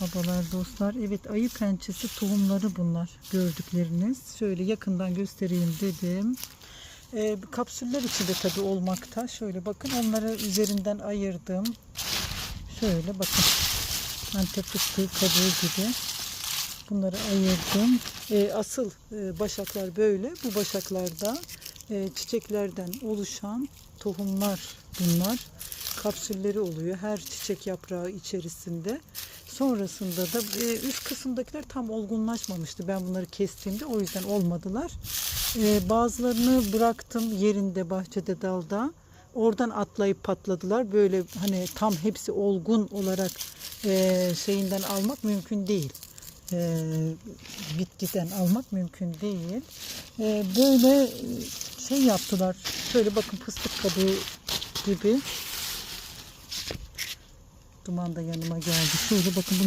Merhabalar dostlar. Evet ayı pençesi tohumları bunlar gördükleriniz. Şöyle yakından göstereyim dedim. Ee, kapsüller içinde tabi olmakta. Şöyle bakın onları üzerinden ayırdım. Şöyle bakın. Antep fıstığı kabuğu gibi. Bunları ayırdım. Ee, asıl e, başaklar böyle. Bu başaklarda e, çiçeklerden oluşan tohumlar bunlar. Kapsülleri oluyor her çiçek yaprağı içerisinde. Sonrasında da e, üst kısımdakiler tam olgunlaşmamıştı. Ben bunları kestiğimde o yüzden olmadılar. E, bazılarını bıraktım yerinde bahçede dalda. Oradan atlayıp patladılar. Böyle hani tam hepsi olgun olarak şeyinden almak mümkün değil bitkiden almak mümkün değil. Böyle şey yaptılar. Şöyle bakın fıstık kabuğu gibi. Duman da yanıma geldi. Şöyle bakın bunlar